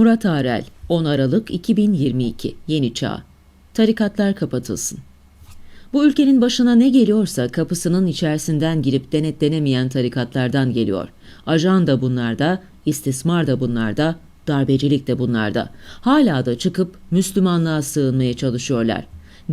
Murat Arel, 10 Aralık 2022, Yeni Çağ. Tarikatlar kapatılsın. Bu ülkenin başına ne geliyorsa kapısının içerisinden girip denetlenemeyen tarikatlardan geliyor. Ajan da bunlarda, istismar da bunlarda, darbecilik de bunlarda. Hala da çıkıp Müslümanlığa sığınmaya çalışıyorlar.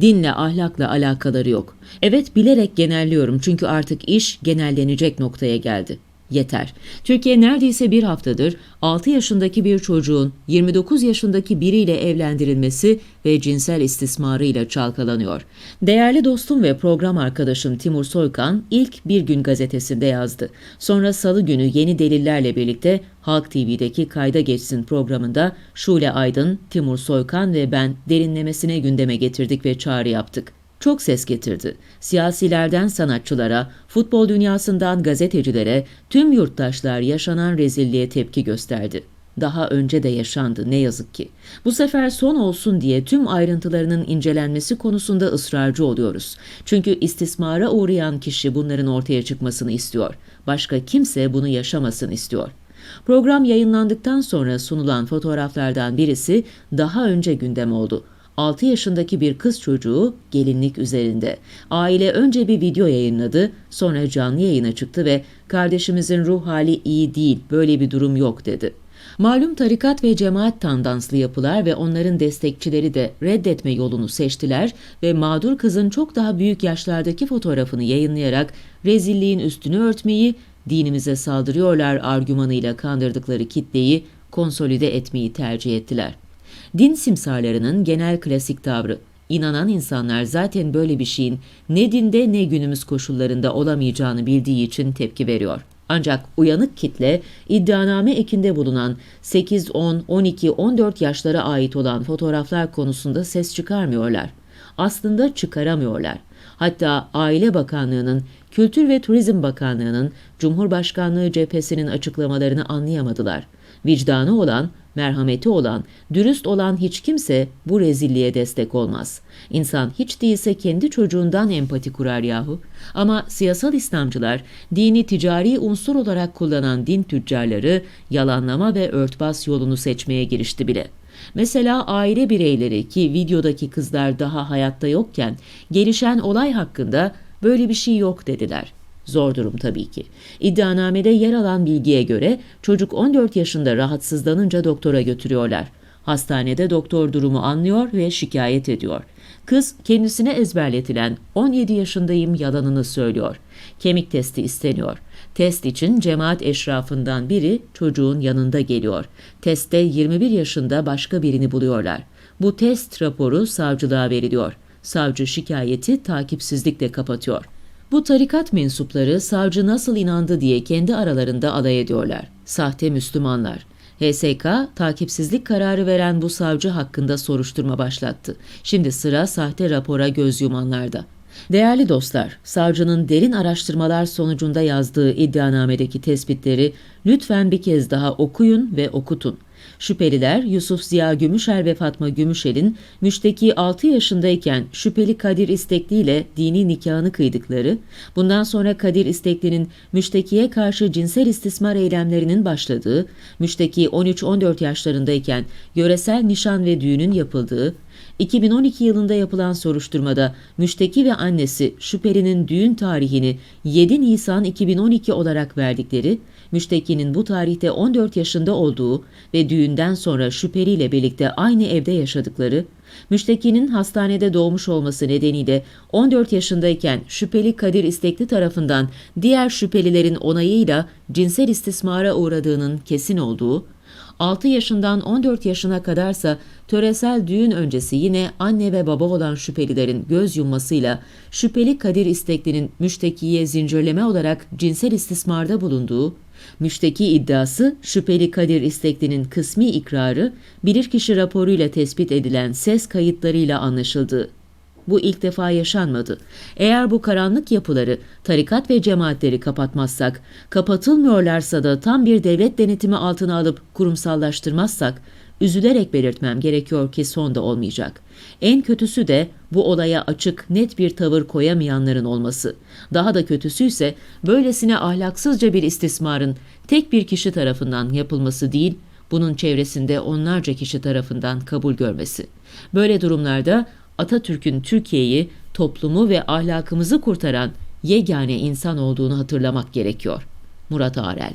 Dinle, ahlakla alakaları yok. Evet bilerek genelliyorum çünkü artık iş genellenecek noktaya geldi. Yeter. Türkiye neredeyse bir haftadır 6 yaşındaki bir çocuğun 29 yaşındaki biriyle evlendirilmesi ve cinsel istismarıyla çalkalanıyor. Değerli dostum ve program arkadaşım Timur Soykan ilk Bir Gün gazetesinde yazdı. Sonra salı günü yeni delillerle birlikte Halk TV'deki Kayda Geçsin programında Şule Aydın, Timur Soykan ve ben derinlemesine gündeme getirdik ve çağrı yaptık çok ses getirdi. Siyasilerden sanatçılara, futbol dünyasından gazetecilere, tüm yurttaşlar yaşanan rezilliğe tepki gösterdi. Daha önce de yaşandı ne yazık ki. Bu sefer son olsun diye tüm ayrıntılarının incelenmesi konusunda ısrarcı oluyoruz. Çünkü istismara uğrayan kişi bunların ortaya çıkmasını istiyor. Başka kimse bunu yaşamasın istiyor. Program yayınlandıktan sonra sunulan fotoğraflardan birisi daha önce gündem oldu. 6 yaşındaki bir kız çocuğu gelinlik üzerinde. Aile önce bir video yayınladı, sonra canlı yayına çıktı ve kardeşimizin ruh hali iyi değil, böyle bir durum yok dedi. Malum tarikat ve cemaat tandanslı yapılar ve onların destekçileri de reddetme yolunu seçtiler ve mağdur kızın çok daha büyük yaşlardaki fotoğrafını yayınlayarak rezilliğin üstünü örtmeyi, dinimize saldırıyorlar argümanıyla kandırdıkları kitleyi konsolide etmeyi tercih ettiler. Din simsarlarının genel klasik tavrı. İnanan insanlar zaten böyle bir şeyin ne dinde ne günümüz koşullarında olamayacağını bildiği için tepki veriyor. Ancak uyanık kitle iddianame ekinde bulunan 8, 10, 12, 14 yaşlara ait olan fotoğraflar konusunda ses çıkarmıyorlar. Aslında çıkaramıyorlar. Hatta Aile Bakanlığı'nın, Kültür ve Turizm Bakanlığı'nın, Cumhurbaşkanlığı cephesinin açıklamalarını anlayamadılar. Vicdanı olan merhameti olan, dürüst olan hiç kimse bu rezilliğe destek olmaz. İnsan hiç değilse kendi çocuğundan empati kurar yahu. Ama siyasal İslamcılar, dini ticari unsur olarak kullanan din tüccarları yalanlama ve örtbas yolunu seçmeye girişti bile. Mesela aile bireyleri ki videodaki kızlar daha hayatta yokken gelişen olay hakkında böyle bir şey yok dediler. Zor durum tabii ki. İddianamede yer alan bilgiye göre çocuk 14 yaşında rahatsızlanınca doktora götürüyorlar. Hastanede doktor durumu anlıyor ve şikayet ediyor. Kız kendisine ezberletilen 17 yaşındayım yalanını söylüyor. Kemik testi isteniyor. Test için cemaat eşrafından biri çocuğun yanında geliyor. Testte 21 yaşında başka birini buluyorlar. Bu test raporu savcılığa veriliyor. Savcı şikayeti takipsizlikle kapatıyor. Bu tarikat mensupları savcı nasıl inandı diye kendi aralarında alay ediyorlar. Sahte Müslümanlar. HSK takipsizlik kararı veren bu savcı hakkında soruşturma başlattı. Şimdi sıra sahte rapora göz yumanlarda. Değerli dostlar, savcının derin araştırmalar sonucunda yazdığı iddianamedeki tespitleri lütfen bir kez daha okuyun ve okutun. Şüpheliler Yusuf Ziya Gümüşer ve Fatma Gümüşel'in müşteki 6 yaşındayken şüpheli Kadir İstekli ile dini nikahını kıydıkları, bundan sonra Kadir İstekli'nin müştekiye karşı cinsel istismar eylemlerinin başladığı, müşteki 13-14 yaşlarındayken yöresel nişan ve düğünün yapıldığı, 2012 yılında yapılan soruşturmada müşteki ve annesi şüphelinin düğün tarihini 7 Nisan 2012 olarak verdikleri, müştekinin bu tarihte 14 yaşında olduğu ve düğünden sonra şüpheliyle birlikte aynı evde yaşadıkları, müştekinin hastanede doğmuş olması nedeniyle 14 yaşındayken şüpheli Kadir İstekli tarafından diğer şüphelilerin onayıyla cinsel istismara uğradığının kesin olduğu, 6 yaşından 14 yaşına kadarsa töresel düğün öncesi yine anne ve baba olan şüphelilerin göz yummasıyla şüpheli Kadir İstekli'nin müştekiye zincirleme olarak cinsel istismarda bulunduğu, müşteki iddiası şüpheli Kadir İstekli'nin kısmi ikrarı bilirkişi raporuyla tespit edilen ses kayıtlarıyla anlaşıldı. Bu ilk defa yaşanmadı. Eğer bu karanlık yapıları, tarikat ve cemaatleri kapatmazsak, kapatılmıyorlarsa da tam bir devlet denetimi altına alıp kurumsallaştırmazsak, üzülerek belirtmem gerekiyor ki son da olmayacak. En kötüsü de bu olaya açık, net bir tavır koyamayanların olması. Daha da kötüsü ise böylesine ahlaksızca bir istismarın tek bir kişi tarafından yapılması değil, Bunun çevresinde onlarca kişi tarafından kabul görmesi. Böyle durumlarda Atatürk'ün Türkiye'yi, toplumu ve ahlakımızı kurtaran yegane insan olduğunu hatırlamak gerekiyor. Murat Arel